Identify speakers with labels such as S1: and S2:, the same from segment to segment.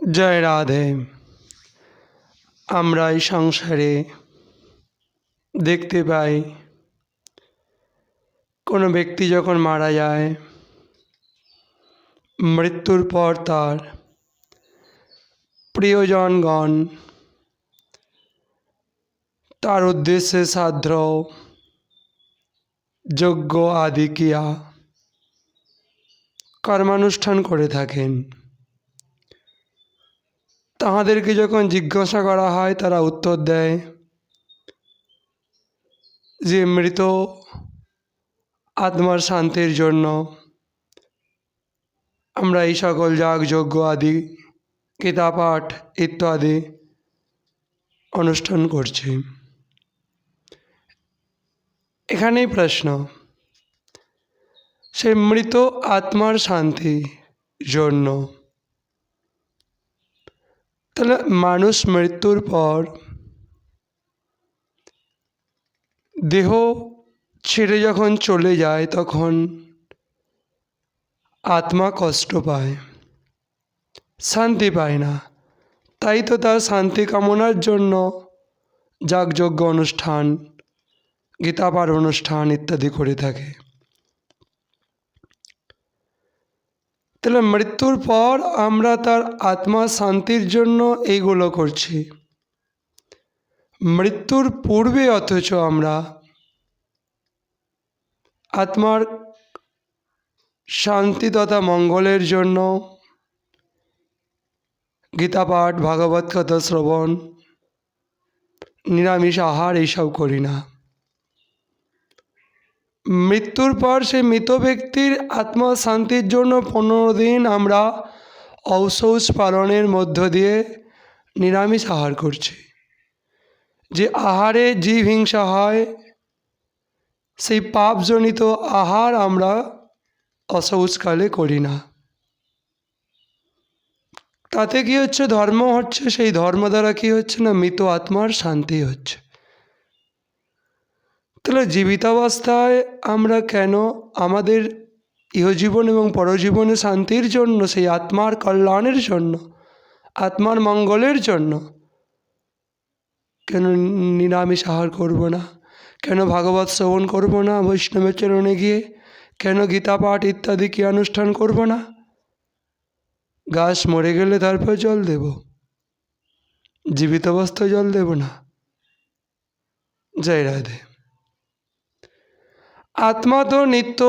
S1: জয় রাধে। আমরা এই সংসারে দেখতে পাই, কোনো ব্যক্তি যখন মারা যায়, মৃত্যুর পর তার প্রিয়জনগণ তার উদ্দেশ্যে সাধ্র যজ্ঞ আদি কর্মানুষ্ঠান করে থাকেন। তাহাদেরকে যখন জিজ্ঞাসা করা হয়, তারা উত্তর দেয় যে, মৃত আত্মার শান্তির জন্য। আমরা এই সকল যাগ, যজ্ঞ আদি গীতা পাঠ ইত্যাদি অনুষ্ঠান করছি। এখানেই প্রশ্ন সেই মৃত আত্মার শান্তি জন্য তাহলে মানুষ মৃত্যুর পর দেহ ছেড়ে যখন চলে যায়, তখন আত্মা কষ্ট পায়, শান্তি পায় না। তাই তো তার শান্তি কামনার জন্য যাগযজ্ঞ অনুষ্ঠান গীতাপাঠ অনুষ্ঠান ইত্যাদি করে থাকে। তাহলে মৃত্যুর পর আমরা তার আত্মা শান্তির জন্য এইগুলো করছি। মৃত্যুর পূর্বে অথচ আমরা আত্মার শান্তি তথা মঙ্গলের জন্য গীতা পাঠ, ভাগবত কথা, শ্রবণ, নিরামিষ আহার এইসব করি না। মৃত্যুর পর সেই মৃত ব্যক্তির আত্মা শান্তির জন্য পনেরো দিন আমরা ঔষধ পালনের মধ্য দিয়ে নিরামিষ আহার করছি। যে আহারে জীব হিংসা হয়, সেই পাপজনিত আহার আমরা অসৌচকালে করি না। তাতে কি হচ্ছে? ধর্ম হচ্ছে, সেই ধর্ম দ্বারা কি হচ্ছে না? মৃত আত্মার শান্তি হচ্ছে। তাহলে জীবিতাবস্থায় আমরা কেন আমাদের ইহজীবন এবং পরজীবনে শান্তির জন্য, সেই আত্মার কল্যাণের জন্য, আত্মার মঙ্গলের জন্য কেন নিরামিষ আহার করব না? কেন ভাগবত শ্রবণ করব না বৈষ্ণবের চরণে গিয়ে? কেন গীতা পাঠ ইত্যাদি কি অনুষ্ঠান করব না? গাছ মরে গেলে তারপর জল দেব। জীবিত অবস্থায় জল দেব না। জয় রাধে। আত্মা তো নিত্য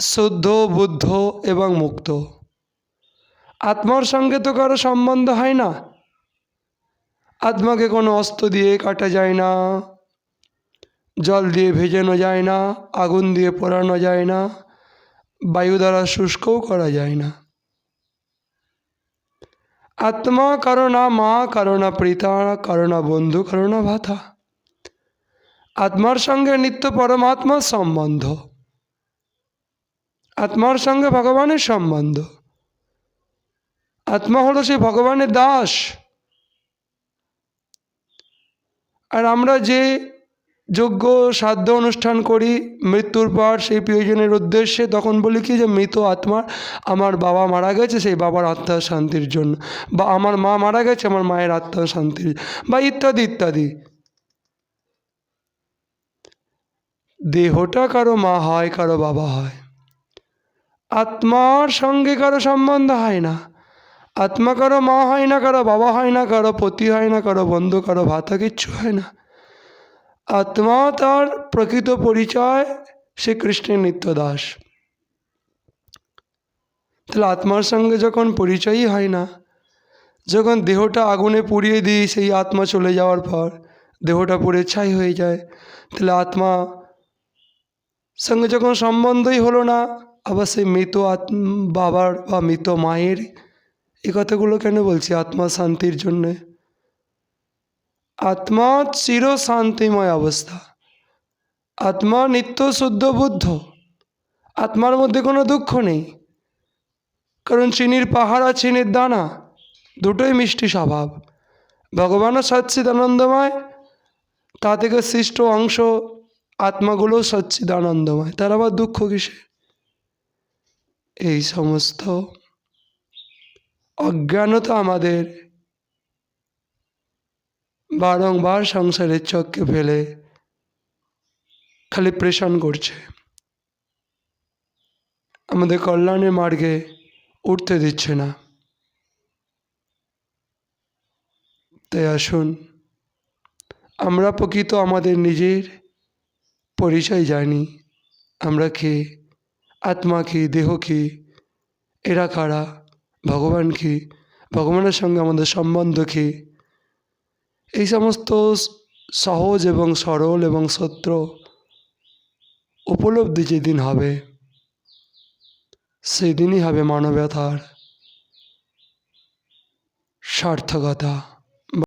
S1: শুদ্ধ, বুদ্ধ এবং মুক্ত। আত্মার সঙ্গে তো কারও সম্বন্ধ হয় না। আত্মাকে কোনো অস্ত্র দিয়ে কাটা যায় না। জল দিয়ে ভেজানো যায় না। আগুন দিয়ে পোড়ানো যায় না। বায়ু দ্বারা শুষ্কও করা যায় না। আত্মা কারও না মা, কারও না পিতা, কারও না বন্ধু, কারও না ভাতা। আত্মার সঙ্গে নিত্য পরমাত্মার সম্বন্ধ। আত্মার সঙ্গে ভগবানের সম্বন্ধ। আত্মা হলো সেই ভগবানের দাস। আর আমরা যে যোগ্য সাধ্য অনুষ্ঠান করি, মৃত্যুর পর সেই প্রিয়জনের উদ্দেশ্যে, তখন বলি কি যে মৃত আত্মার আমার বাবা মারা গেছে, সেই বাবার আত্মার শান্তির জন্য। বা আমার মা মারা গেছে, আমার মায়ের আত্মার শান্তির বা ইত্যাদি ইত্যাদি। দেহটা কারও মা হয়, কারও বাবা হয়। আত্মার সঙ্গে কারও সম্বন্ধ হয় না। আত্মা কারও মা হয় না, কারও বাবা হয় না, কারও পতি হয় না, কারও বন্ধু, কারও ভাতা, কিচ্ছু হয় না। আত্মা তার প্রকৃত পরিচয়, সে কৃষ্ণের নিত্য দাস তাহলে আত্মার সঙ্গে যখন পরিচয়ই হয় না, যখন দেহটা আগুনে পুড়িয়ে দিই, সেই আত্মা চলে যাওয়ার পর দেহটা পুড়ে ছাই হয়ে যায়, তাহলে আত্মা সঙ্গে যখন সম্বন্ধই হলো না, আবার সেই মৃত বাবার বা মৃত মায়ের এই কথাগুলো কেন বলছি আত্মা শান্তির জন্যে? আত্মা চির শান্তিময় অবস্থা। আত্মা নিত্য শুদ্ধ বুদ্ধ। আত্মার মধ্যে কোনো দুঃখ নেই। কারণ চিনির পাহাড় আর চিনির দানা দুটোই মিষ্টি স্বভাব। ভগবানও সচ্চিদানন্দময়, তা থেকে সৃষ্ট অংশ আত্মাগুলো সচ্চিদানন্দময়। তার আবার দুঃখ কিসে এই সমস্ত অজ্ঞানতা আমাদের বারংবার সংসারের চক্কে ফেলে খালি প্রেশান করছে। আমাদের কল্যাণের মার্গে উঠতে দিচ্ছে না। তাই আসুন, আমরা প্রকৃত আমাদের নিজের পরিচয় জানি। আমরা কে, আত্মা কি, দেহ কি, এরা কারা, ভগবান কি, ভগবানের সঙ্গে আমাদের সম্বন্ধ কি। এই সমস্ত সহজ এবং সরল এবং সত্য উপলব্ধি যেদিন হবে, সেদিনই হবে মানবতার সার্থকতা।